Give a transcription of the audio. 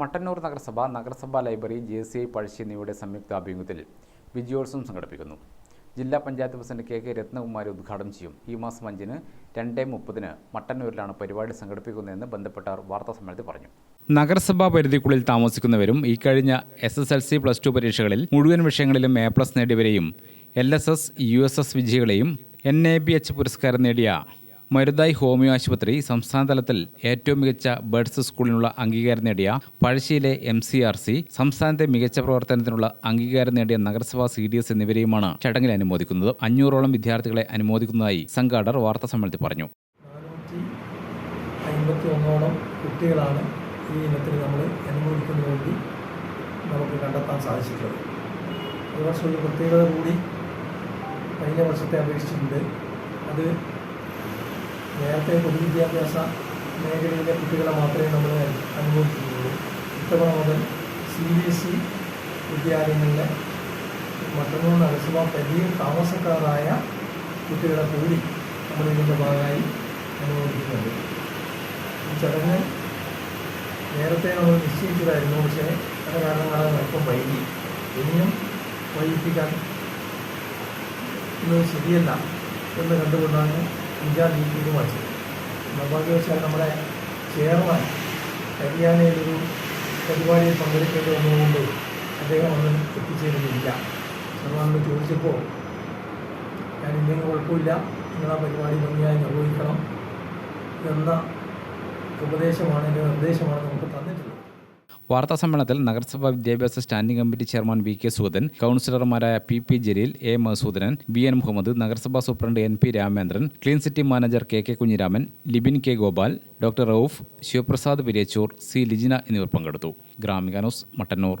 മട്ടന്നൂർ നഗരസഭ നഗരസഭാ library J C I Pazhassi എന്നിവയുടെ സംയുക്ത ആഭിമുഖ്യത്തിൽ വിജയോത്സവം സംഘടിപ്പിക്കുന്നു. ജില്ലാ panchayat president K K Ratnakumari ഉദ്ഘാടനം ചെയ്യും. ഈ മാസം അഞ്ചിന് രണ്ടേ മുപ്പതിന് മട്ടന്നൂരിലാണ് പരിപാടി സംഘടിപ്പിക്കുന്നതെന്ന് ബന്ധപ്പെട്ടവർ വാർത്താസമ്മേളനത്തിൽ പറഞ്ഞു. നഗരസഭാ പരിധിക്കുള്ളിൽ താമസിക്കുന്നവരും ഈ കഴിഞ്ഞ S S L C plus two പരീക്ഷകളിൽ മുഴുവൻ വിഷയങ്ങളിലും A plus നേടിയവരെയും L S S U S S വിജയികളെയും N A B H പുരസ്കാരം നേടിയ മരുതായി ഹോമിയോ ആശുപത്രി സംസ്ഥാനതലത്തിൽ ഏറ്റവും മികച്ച ബേഡ്സ് സ്കൂളിനുള്ള അംഗീകാരം നേടിയ പഴശ്ശിയിലെ എം സി ആർ സി സംസ്ഥാനത്തെ മികച്ച പ്രവർത്തനത്തിനുള്ള അംഗീകാരം നേടിയ നഗരസഭാ സി ഡി എസ് എന്നിവരെയുമാണ് ചടങ്ങിൽ അനുമോദിക്കുന്നത്. അഞ്ഞൂറോളം വിദ്യാർത്ഥികളെ അനുമോദിക്കുന്നതായി സംഘാടകർ വാർത്താസമ്മേളനത്തിൽ പറഞ്ഞു. നാനൂറ്റി അൻപത്തി കുട്ടികളാണ് ഈ ഇനത്തിൽ നമ്മൾ അനുമോദിക്കുന്നതിന് വേണ്ടി നമുക്ക് കണ്ടെത്താൻ സാധിച്ചിട്ടുള്ളത്. ഈ വർഷം ഒരു പ്രത്യേകത കൂടി കഴിഞ്ഞ വർഷത്തെ അപേക്ഷിച്ചിട്ടുണ്ട്. അത് നേരത്തെ പൊതുവിദ്യാഭ്യാസ മേഖലയിലെ കുട്ടികളെ മാത്രമേ നമ്മൾ അനുഭവിക്കുന്നുള്ളൂ ഇത്തവണ മുതൽ സി ബി എസ് ഇ വിദ്യാലയങ്ങളിലെ മറ്റന്നൂർ നഗരസഭാ പരിധിയിൽ താമസക്കാരായ കുട്ടികളെ കൂടി നമ്മൾ ഇതിന്റെ ഭാഗമായി അനുഭവിക്കുന്നുണ്ട് ഈ ചടങ്ങ് നേരത്തെ നമ്മൾ നിശ്ചയിച്ചതായിരുന്നു പക്ഷേ പല കാരണങ്ങളാൽ അല്പം വൈകി. ഇനിയും വൈകിപ്പിക്കാൻ ഇത് ശരിയല്ല എന്ന് കണ്ടുകൊണ്ടാണ് ഇൻചാർജ് ഈ തീരുമാനിച്ചത് നിർഭാഗ്യവശാൽ നമ്മുടെ ചെയർമാൻ ഹരിയാനയിലൊരു പരിപാടിയിൽ പങ്കെടുക്കേണ്ടി വന്നതുകൊണ്ട് അദ്ദേഹം ഒന്നും എത്തിച്ചേരുന്നില്ല. ചെയർമാനോട് ചോദിച്ചപ്പോൾ ഞാൻ ഇല്ലെങ്കിൽ കുഴപ്പമില്ല. നിങ്ങൾ ആ പരിപാടി ഭംഗിയായി നിർവഹിക്കണം എന്ന ഉപദേശമാണ് എന്റെ നിർദ്ദേശമാണ് നമുക്ക് തന്നിട്ടുള്ളത് വാർത്താസമ്മേളനത്തിൽ നഗരസഭാ വിദ്യാഭ്യാസ standing committee chairman V K Sugathan കൗൺസിലർമാരായ P P Jaleel A Masoodanan B N Muhammad നഗരസഭാ superintendent N P Ramendran clean city manager K K Kunhiraman Libin K Gopal doctor Rauf Sivaprasad Periyachoor C Lijina എന്നിവർ പങ്കെടുത്തു. Gramika news Mattannur.